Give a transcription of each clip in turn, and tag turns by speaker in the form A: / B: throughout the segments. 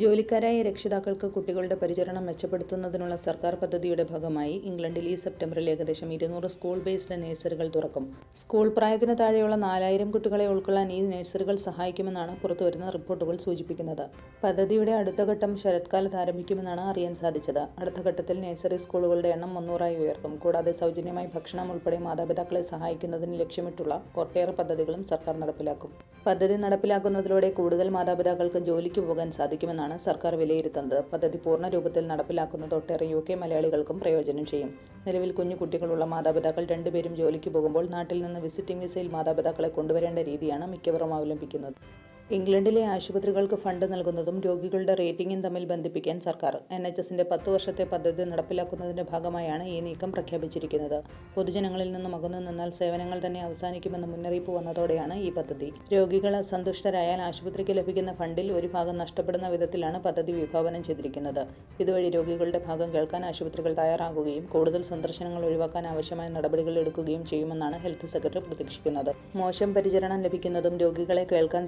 A: ജോലിക്കാരായ രക്ഷിതാക്കൾക്ക് കുട്ടികളുടെ പരിചരണം മെച്ചപ്പെടുത്തുന്നതിനുള്ള സർക്കാർ പദ്ധതിയുടെ ഭാഗമായി ഇംഗ്ലണ്ടിൽ ഈ സെപ്റ്റംബറിൽ ഏകദേശം ഇരുന്നൂറ് സ്കൂൾ ബേസ്ഡ് നഴ്സറികൾ തുറക്കും. സ്കൂൾ പ്രായത്തിന് താഴെയുള്ള നാലായിരം കുട്ടികളെ ഉൾക്കൊള്ളാൻ ഈ നഴ്സറികൾ സഹായിക്കുമെന്നാണ് പുറത്തുവരുന്ന റിപ്പോർട്ടുകൾ സൂചിപ്പിക്കുന്നത്. പദ്ധതിയുടെ അടുത്ത ഘട്ടം ശരത്കാലത്ത് ആരംഭിക്കുമെന്നാണ് അറിയാൻ സാധിച്ചത്. അടുത്ത ഘട്ടത്തിൽ നഴ്സറി സ്കൂളുകളുടെ എണ്ണം മുന്നൂറായി ഉയർത്തും. കൂടാതെ സൗജന്യമായി ഭക്ഷണം ഉൾപ്പെടെ മാതാപിതാക്കളെ സഹായിക്കുന്നതിന് ലക്ഷ്യമിട്ടുള്ള ഒട്ടേറെ പദ്ധതികളും സർക്കാർ നടപ്പിലാക്കും. പദ്ധതി നടപ്പിലാക്കുന്നതിലൂടെ കൂടുതൽ മാതാപിതാക്കൾക്ക് ജോലിക്ക് പോകാൻ സാധിക്കുമെന്നാണ് സർക്കാർ വിലയിരുത്തുന്നത്. പദ്ധതി പൂർണ രൂപത്തിൽ നടപ്പിലാക്കുന്നത് ഒട്ടേറെ യു കെ മലയാളികൾക്കും പ്രയോജനം ചെയ്യും. നിലവിൽ കുഞ്ഞു കുട്ടികളുള്ള മാതാപിതാക്കൾ രണ്ടുപേരും ജോലിക്ക് പോകുമ്പോൾ നാട്ടിൽ നിന്ന് വിസിറ്റിംഗ് വിസയിൽ മാതാപിതാക്കളെ കൊണ്ടുവരേണ്ട രീതിയാണ് മിക്കവരും അവലംബിക്കുന്നത്. ഇംഗ്ലണ്ടിലെ ആശുപത്രികൾക്ക് ഫണ്ട് നൽകുന്നതും രോഗികളുടെ റേറ്റിംഗും തമ്മിൽ ബന്ധിപ്പിക്കാൻ സർക്കാർ എൻ എച്ച് എസിന്റെ പത്ത് വർഷത്തെ പദ്ധതി നടപ്പിലാക്കുന്നതിന്റെ ഭാഗമായാണ് ഈ നീക്കം പ്രഖ്യാപിച്ചിരിക്കുന്നത്. പൊതുജനങ്ങളിൽ നിന്നും അകന്നു നിന്നാൽ സേവനങ്ങൾ തന്നെ അവസാനിക്കുമെന്ന മുന്നറിയിപ്പ് വന്നതോടെയാണ് ഈ പദ്ധതി. രോഗികൾ അസന്തുഷ്ടരായാൽ ആശുപത്രിക്ക് ലഭിക്കുന്ന ഫണ്ടിൽ ഒരു ഭാഗം നഷ്ടപ്പെടുന്ന വിധത്തിലാണ് പദ്ധതി വിഭാവനം ചെയ്തിരിക്കുന്നത്. ഇതുവഴി രോഗികളുടെ ഭാഗം കേൾക്കാൻ ആശുപത്രികൾ തയ്യാറാകുകയും കൂടുതൽ സന്ദർശനങ്ങൾ ഒഴിവാക്കാൻ ആവശ്യമായ നടപടികൾ എടുക്കുകയും ചെയ്യുമെന്നാണ് ഹെൽത്ത് സെക്രട്ടറി പ്രതീക്ഷിക്കുന്നത്. മോശം പരിചരണം ലഭിക്കുന്നതും രോഗികളെ കേൾക്കാൻ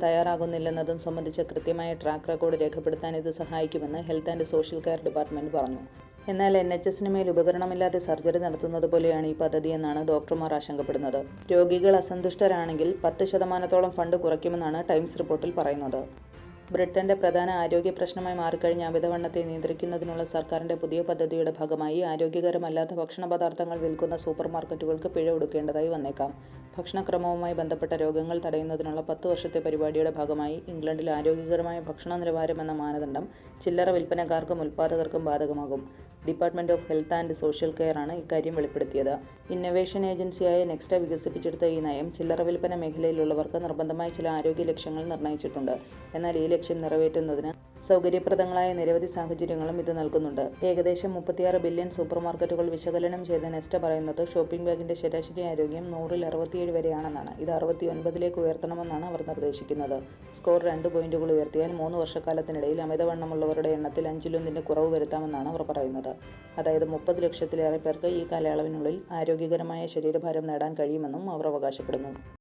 A: തയ്യാറാകുന്നില്ലെന്നതും സംബന്ധിച്ച കൃത്യമായ ട്രാക്ക് റെക്കോർഡ് രേഖപ്പെടുത്താൻ ഇത് സഹായിക്കുമെന്ന് health and social care department പറഞ്ഞു. എന്നാൽ എൻ എച്ച് എസിന് മേൽ ഉപകരണമില്ലാതെ സർജറി നടത്തുന്നത് പോലെയാണ് ഈ പദ്ധതി എന്നാണ് ഡോക്ടർമാർ ആശങ്കപ്പെടുന്നത്. രോഗികൾ അസന്തുഷ്ടരാണെങ്കിൽ പത്ത് ശതമാനത്തോളം ഫണ്ട് കുറയ്ക്കുമെന്നാണ് ടൈംസ് റിപ്പോർട്ടിൽ പറയുന്നത്. ബ്രിട്ടന്റെ പ്രധാന ആരോഗ്യ പ്രശ്നമായി മാറിക്കഴിഞ്ഞ അമിതവണ്ണത്തെ നിയന്ത്രിക്കുന്നതിനുള്ള സർക്കാരിന്റെ പുതിയ പദ്ധതിയുടെ ഭാഗമായി ആരോഗ്യകരമല്ലാത്ത ഭക്ഷണ പദാർത്ഥങ്ങൾ വിൽക്കുന്ന സൂപ്പർമാർക്കറ്റുകൾക്ക് പിഴ ഒടുക്കേണ്ടതായി വന്നേക്കാം. ഭക്ഷണക്രമവുമായി ബന്ധപ്പെട്ട രോഗങ്ങൾ തടയുന്നതിനുള്ള പത്ത് വർഷത്തെ പരിപാടിയുടെ ഭാഗമായി ഇംഗ്ലണ്ടിൽ ആരോഗ്യകരമായ ഭക്ഷണ നിലവാരം എന്ന മാനദണ്ഡം ചില്ലറ വിൽപ്പനക്കാർക്കും ഉൽപ്പാദകർക്കും ബാധകമാകും. Department of health and social care ആണ് ഇക്കാര്യം വെളിപ്പെടുത്തിയത്. ഇന്നൊവേഷൻ ഏജൻസിയായ നെക്സ്റ്റ വികസിപ്പിച്ചെടുത്ത ഈ നയം ചില്ലറ വിൽപ്പന മേഖലയിലുള്ളവർക്ക് നിർബന്ധമായ ചില ആരോഗ്യ ലക്ഷ്യങ്ങൾ നിർണയിച്ചിട്ടുണ്ട് എന്നാൽ ഈ ലക്ഷ്യം നിറവേറ്റുന്നതിന് സൗകര്യപ്രദങ്ങളായ നിരവധി സാഹചര്യങ്ങളും ഇത് നൽകുന്നുണ്ട്. ഏകദേശം മുപ്പത്തിയാറ് ബില്യൺ സൂപ്പർമാർക്കറ്റുകൾ വിശകലനം ചെയ്ത നെസ്റ്റ പറയുന്നത് ഷോപ്പിംഗ് ബാഗിന്റെ ശരാശരി ആരോഗ്യം നൂറിൽ അറുപത്തിയേഴ് വരെയാണെന്നാണ്. ഇത് അറുപത്തി ഒൻപതിലേക്ക് ഉയർത്തണമെന്നാണ് അവർ നിർദ്ദേശിക്കുന്നത്. സ്കോർ രണ്ട് പോയിന്റുകൾ ഉയർത്തിയാൽ മൂന്ന് വർഷക്കാലത്തിനിടയിൽ അമിതവണ്ണമുള്ളവരുടെ എണ്ണത്തിൽ അഞ്ചിലൊന്നിന്റെ കുറവ് വരുത്താമെന്നാണ് അവർ പറയുന്നത്. അതായത് മുപ്പത് ലക്ഷത്തിലേറെ പേർക്ക് ഈ കാലയളവിനുള്ളിൽ ആരോഗ്യകരമായ ശരീരഭാരം നേടാൻ കഴിയുമെന്നും അവർ അവകാശപ്പെടുന്നു.